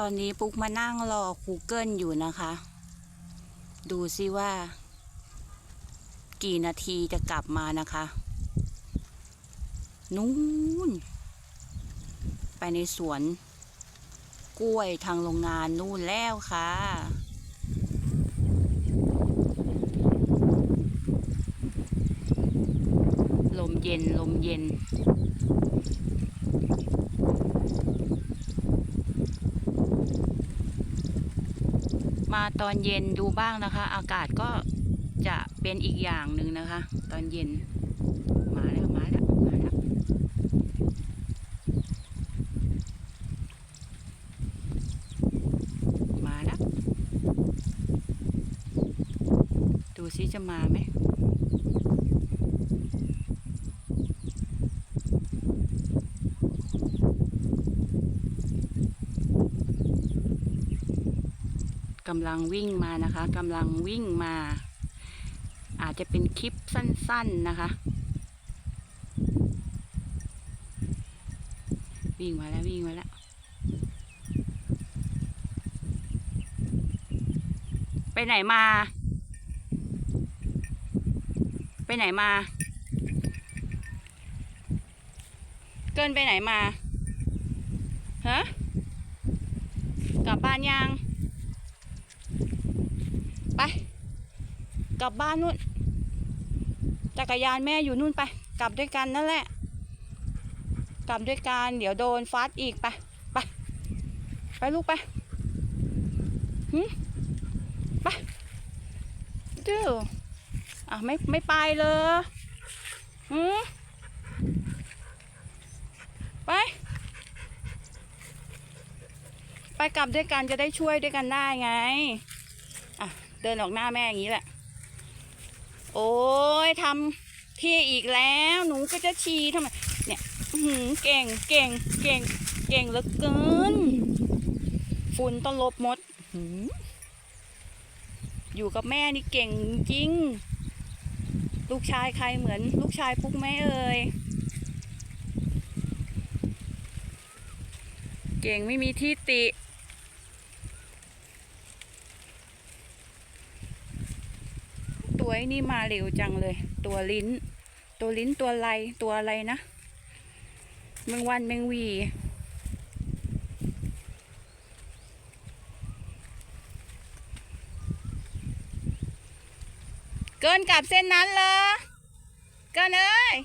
ตอนนี้ปุ๊กมานั่งรอ Google อยู่นะคะ ดูซิว่า กี่นาทีจะกลับมานะคะ นู้นไปในสวน กล้วยทางโรงงานนู่นแล้วค่ะลมเย็นลมเย็น มาตอนเย็นดูบ้างนะคะ อากาศก็จะเป็นอีกอย่างหนึ่งนะคะ ตอนเย็น มาแล้วมาแล้วมาแล้วมาแล้วดูซิจะมาไหม กำลังวิ่งมานะคะกำลังวิ่งมา อาจจะเป็นคลิปสั้นๆนะคะ วิ่งมาแล้ววิ่งมาแล้วไปไหนมา ไปไหนมา เกินไปไหนมา ฮะ กลับบ้านยัง ไป กลับบ้านนู่น จักรยานแม่อยู่นู่นไป กลับด้วยกันนั่นแหละ กลับด้วยกัน เดี๋ยวโดนฟัดอีกไป ไป ไปลูกไปหึไปดื้ออะไม่ไม่ไปเลยหืมไป ไปกลับด้วยกันจะได้ช่วยด้วยกันได้ไง อะ เดินออกหน้าแม่อย่างนี้แหละ โอ้ยทำที่อีกแล้ว หนูก็จะชีทำไมเนี่ยหืเก่งเก่งเก่งเก่งเหลือเกิน ฝุ่นต้องลบหมดหืออยู่กับแม่นี่เก่งจริง ลูกชายใครเหมือน ลูกชายปุ๊กแม่เอ่ยเก่งไม่มีที่ติ ตัว ไอ้นี่มาเร็วจังเลย ตัวลิ้น ตัวลิ้นตัวไรตัวอะไรนะแมงวันแมงวีเกินกับเส้นนั้นเลยเกินเอ้ย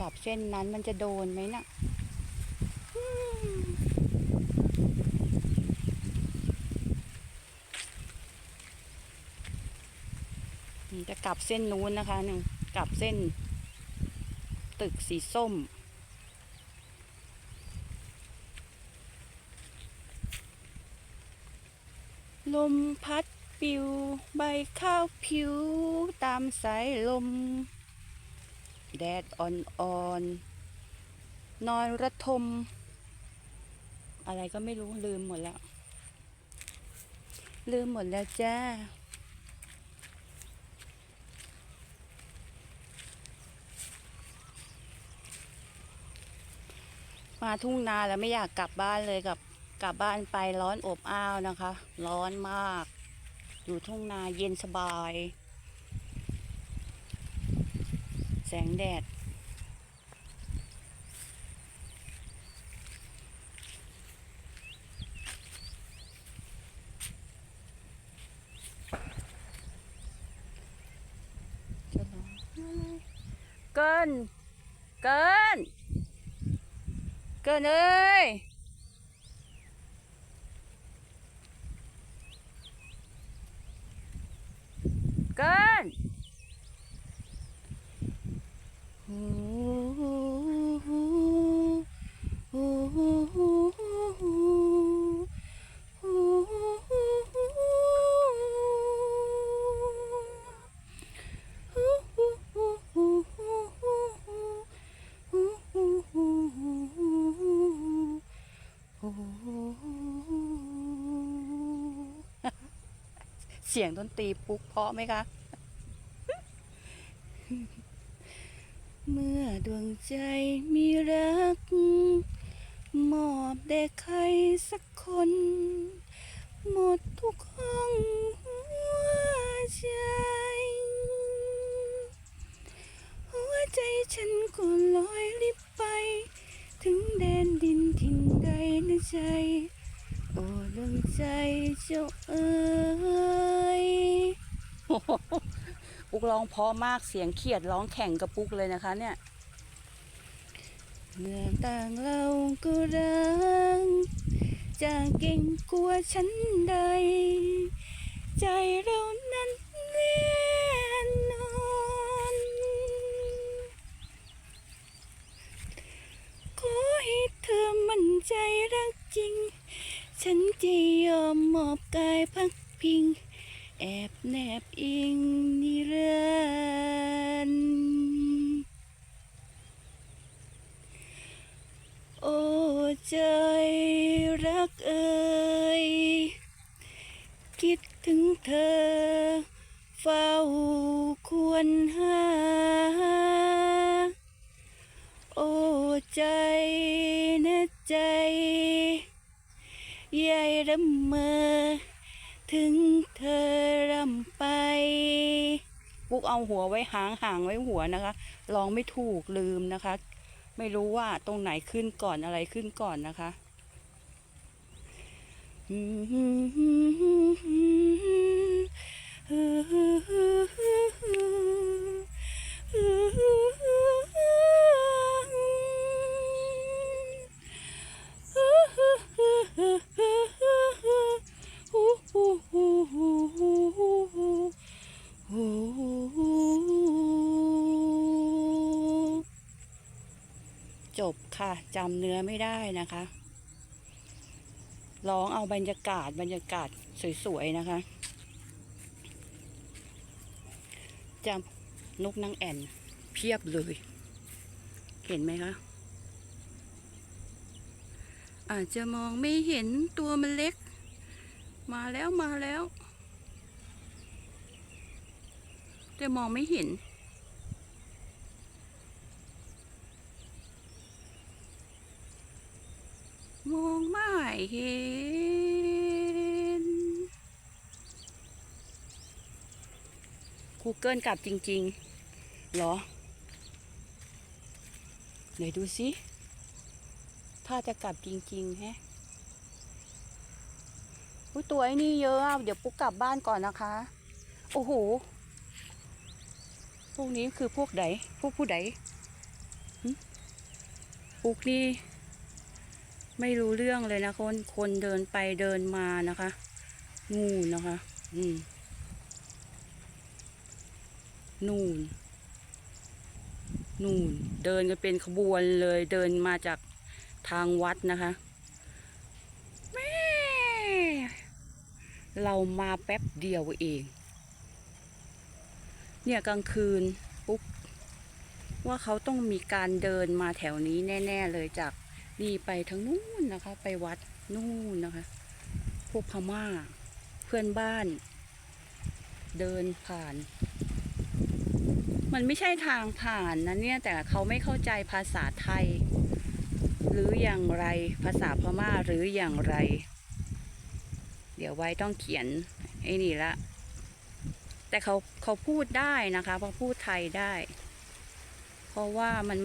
กับเส้นนั้นมันจะโดนไหมนะ่ะอืม นี่ จะกลับเส้นนู้นนะคะหนึ่งกลับเส้น ตึกสีส้ม ลมพัดปิว ใบข้าวผิว ตามสายลม แดดอ่อนๆนอนระทม อะไรก็ไม่รู้ลืมหมดแล้ว ลืมหมดแล้วจ้า มาทุ่งนาแล้วไม่อยากกลับบ้านเลยกับกลับบ้านไปร้อนอบอ้าวนะคะ ร้อนมาก อยู่ทุ่งนาเย็นสบาย แสงแดด เกิน เกิน เกินเเสียงดนตรีปุ๊กเพาะไหมคะ เมื่อดวงใจมีรัก มอบแด่ใครสักคน หมดทุกห้องหัวใจ หัวใจฉันก็ลอยลิบไป ถึงแดนดินถิ่นใดนะใจ โอ้ดวงใจเจ้าเอ๋ย ปุกร้องเพราะมากเสียงเขียดร้องแข่งกับปุกเลยนะคะ เนี่ยเมืองต่างเราก็รักจะเก่งกลัวฉันใด บอิงนิรันดร์โอ้ใจรักเอ่ยคิดถึงเธอ เฝ้าควรหา โอ้ใจนะใจใหญ่รำเมอถึงเธอ กเอาหัวไว้หางหางไว้หัวนะคะลองไม่ถูกลืมนะคะ ไม่รู้ว่าตรงไหนขึ้นก่อนอะไรขึ้นก่อนนะคะจำเนื้อไม่ได้นะคะร้องเอาบรรยากาศบรรยากาศสวยๆนะคะจำนกนางแอ่นเพียบเลย เห็นไหมคะ อาจจะมองไม่เห็นตัวมันเล็ก มาแล้วมาแล้วแต่มองไม่เห็น มองไม่เห็น Google กลับจริง ๆ เหรอ ไหนดูสิ ถ้าจะกลับจริง ๆ แฮะอุ๊ยตัวไอ้นี่เยอะ เดี๋ยวปุ๊กกลับบ้านก่อนนะคะ โอ้โห พวกนี้คือพวกใดพวกผู้ใดปุ๊กนี่ ไม่รู้เรื่องเลยนะคนคนเดินไปเดินมานะคะ งูนะคะ อืมนู่นนู่นเดินกันเป็นขบวนเลยเดินมาจากทางวัดนะคะแม่เรามาแป๊บเดียวเอง เนี่ยกลางคืนปุ๊บว่าเขาต้องมีการเดินมาแถวนี้แน่ ๆ เลยจาก นี่ไปทางนู้นนะคะ ไปวัดนู่นนะคะ พวกพม่า เพื่อนบ้าน เดินผ่าน มันไม่ใช่ทางผ่านนะเนี่ย แต่เขาไม่เข้าใจภาษาไทย หรืออย่างไรภาษาพม่าหรืออย่างไร เดี๋ยวไว้ต้องเขียนไอ้นี่ละแต่เขาเขาพูดได้นะคะเพราะพูดไทยได้ เพราะว่ามันไม่